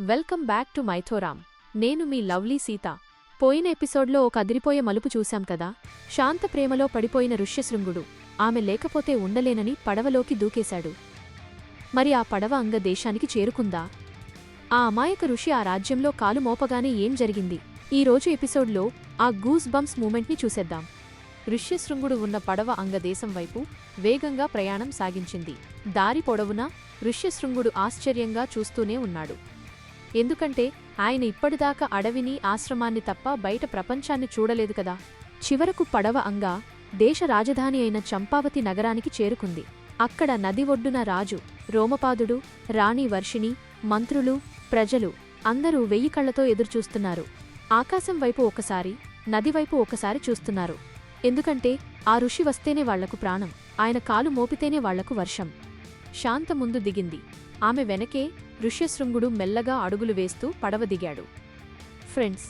Welcome back to మైథోరామ్. నేను మీ lovely Sita. పోయిన ఎపిసోడ్లో ఒక అదిరిపోయే మలుపు చూశాం కదా? శాంత ప్రేమలో పడిపోయిన ఋష్యశృంగుడు. ఆమె లేకపోతే ఉండలేనని పడవలోకి దూకేశాడు. మరి ఆ పడవ అంగ దేశానికి చేరుకుందా? ఆ అమాయక ఋషి ఆ రాజ్యంలో కాలు మోపగానే ఏం జరిగింది? ఈ రోజు ఎపిసోడ్లో ఆ గూస్ బంప్స్ మూమెంట్ని చూసేద్దాం. ఋష్యశృంగుడు ఉన్న పడవ అంగదేశం వైపు వేగంగా ప్రయాణం సాగించింది. దారి పొడవునా? ఋష్యశృంగుడు ఆశ్చర్యంగా చూస్తూనే ఉన్నాడు. ఎందుకంటే ఆయన ఇప్పటిదాకా అడవిని ఆశ్రమాన్ని తప్ప బయట ప్రపంచాన్ని చూడలేదు కదా. చివరకు పడవ అంగా దేశ రాజధాని అయిన చంపావతి నగరానికి చేరుకుంది. అక్కడ నది ఒడ్డున రాజు రోమపాదుడు రాణి వర్షిణి మంత్రులు ప్రజలు అందరూ వెయ్యి కళ్ళతో ఎదురుచూస్తున్నారు. ఆకాశం వైపు ఒకసారి నదివైపు ఒకసారి చూస్తున్నారు. ఎందుకంటే ఆ ఋషి వస్తేనే వాళ్ళకు ప్రాణం ఆయన కాలు మోపితేనే వాళ్ళకు వర్షం. శాంత ముందు దిగింది. ఆమె వెనకే ఋష్యశృంగుడు మెల్లగా అడుగులు వేస్తూ పడవ దిగాడు. ఫ్రెండ్స్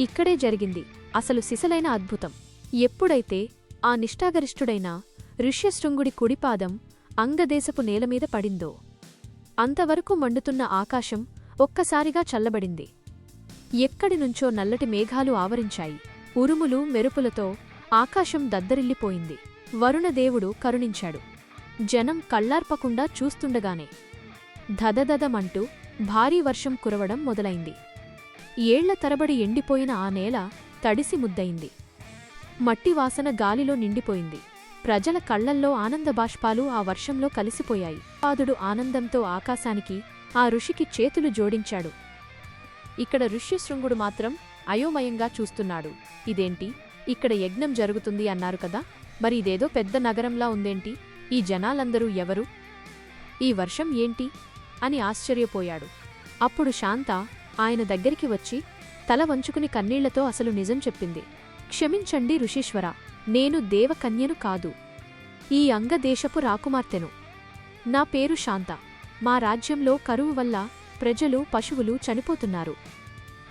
ఇక్కడే జరిగింది. అసలు సిసలైన అద్భుతం. ఎప్పుడైతే ఆ నిష్ఠాగరిష్ఠుడైన ఋష్యశృంగుడి కుడిపాదం అంగదేశపు నేలమీద పడిందో అంతవరకు మండుతున్న ఆకాశం ఒక్కసారిగా చల్లబడింది. ఎక్కడినుంచో నల్లటి మేఘాలు ఆవరించాయి. ఉరుములు మెరుపులతో ఆకాశం దద్దరిల్లిపోయింది. వరుణదేవుడు కరుణించాడు. జనం కళ్ళార్పకుండా చూస్తుండగానే ధదధదమంటూ భారీ వర్షం కురవడం మొదలైంది. ఏళ్ళ తరబడి ఎండిపోయిన ఆ నేల తడిసి ముద్దయింది. మట్టి వాసన గాలిలో నిండిపోయింది. ప్రజల కళ్ళల్లో ఆనందబాష్పాలు ఆ వర్షంలో కలిసిపోయాయి. పాదుడు ఆనందంతో ఆకాశానికి ఆ ఋషికి చేతులు జోడించాడు. ఇక్కడ ఋష్యశృంగుడు మాత్రం అయోమయంగా చూస్తున్నాడు. ఇదేంటి? ఇక్కడ యజ్ఞం జరుగుతుంది అన్నారు కదా? మరి ఇదేదో పెద్ద నగరంలా ఉందేంటి? ఈ జనాలందరూ ఎవరు? ఈ వర్షం ఏంటి? అని ఆశ్చర్యపోయాడు. అప్పుడు శాంత ఆయన దగ్గరికి వచ్చి తల వంచుకుని కన్నీళ్ళతో అసలు నిజం చెప్పింది. క్షమించండి ఋషీశ్వర నేను దేవకన్యను కాదు. ఈ అంగదేశపు రాకుమార్తెను. నా పేరు శాంత. మా రాజ్యంలో కరువు వల్ల ప్రజలు పశువులు చనిపోతున్నారు.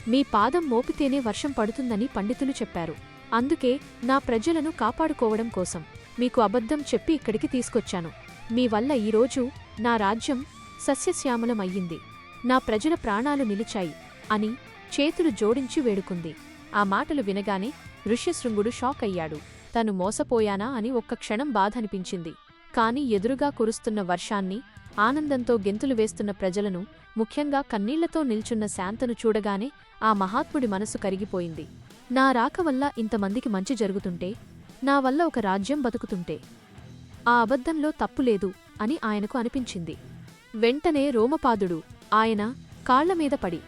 మీ పాదం మోపితేనే వర్షం పడుతుందని పండితులు చెప్పారు. అందుకే నా ప్రజలను కాపాడుకోవడం కోసం మీకు అబద్ధం చెప్పి ఇక్కడికి తీసుకొచ్చాను. మీ వల్ల ఈరోజు నా రాజ్యం సస్యశ్యామలమయ్యింది. నా ప్రజల ప్రాణాలు నిలిచాయి అని చేతులు జోడించి వేడుకుంది. ఆ మాటలు వినగానే ఋష్యశృంగుడు షాక్ అయ్యాడు తను మోసపోయానా అని ఒక్క క్షణం బాధనిపించింది. కాని ఎదురుగా కురుస్తున్న వర్షాన్ని ఆనందంతో గెంతులు వేస్తున్న ప్రజలను ముఖ్యంగా కన్నీళ్ళతో నిల్చున్న శాంతను చూడగానే ఆ మహాత్ముడి మనసు కరిగిపోయింది. నా రాక వల్ల ఇంతమందికి మంచి జరుగుతుంటే నా వల్ల ఒక రాజ్యం బతుకుతుంటే ఆ అబద్ధంలో తప్పులేదు అని ఆయనకు అనిపించింది. వెంటనే రోమపాదుడు ఆయన కాళ్ళమీద పడి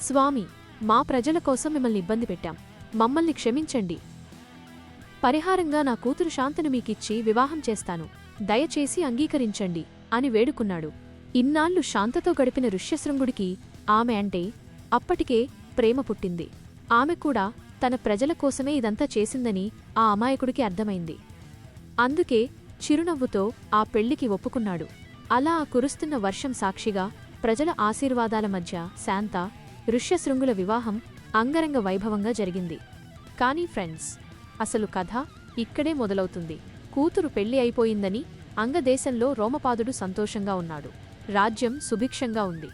స్వామి మా ప్రజల కోసం మిమ్మల్ని ఇబ్బంది పెట్టాం. మమ్మల్ని క్షమించండి. పరిహారంగా నా కూతురు శాంతను మీకిచ్చి వివాహం చేస్తాను. దయచేసి అంగీకరించండి అని వేడుకున్నాడు. ఇన్నాళ్ళు శాంతతో గడిపిన ఋష్యశృంగుడికి ఆమె అంటే అప్పటికే ప్రేమ పుట్టింది. ఆమె కూడా తన ప్రజల కోసమే ఇదంతా చేసిందని ఆ అమాయకుడికి అర్థమైంది. అందుకే చిరునవ్వుతో ఆ పెళ్ళికి ఒప్పుకున్నాడు. అలా ఆ కురుస్తున్న వర్షం సాక్షిగా ప్రజల ఆశీర్వాదాల మధ్య శాంత ఋష్యశృంగుల వివాహం అంగరంగ వైభవంగా జరిగింది. కానీ ఫ్రెండ్స్ అసలు కథ ఇక్కడే మొదలవుతుంది. కూతురు పెళ్ళి అయిపోయిందని అంగదేశంలో రోమపాదుడు సంతోషంగా ఉన్నాడు. రాజ్యం సుభిక్షంగా ఉంది.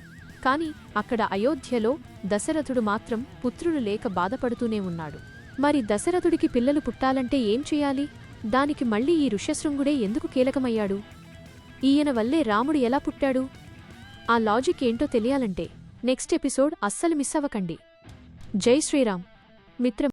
కాని అక్కడ అయోధ్యలో దశరథుడు మాత్రం పుత్రులు లేక బాధపడుతూనే ఉన్నాడు. మరి దశరథుడికి పిల్లలు పుట్టాలంటే ఏం చేయాలి? దానికి మళ్ళీ ఈ ఋష్యశృంగుడే ఎందుకు కీలకమయ్యాడు? ఈయన వల్లే రాముడు ఎలా పుట్టాడు? ఆ లాజిక్ ఏంటో తెలియాలంటే నెక్స్ట్ ఎపిసోడ్ అస్సలు మిస్ అవ్వకండి. జై శ్రీరామ్. మిత్రం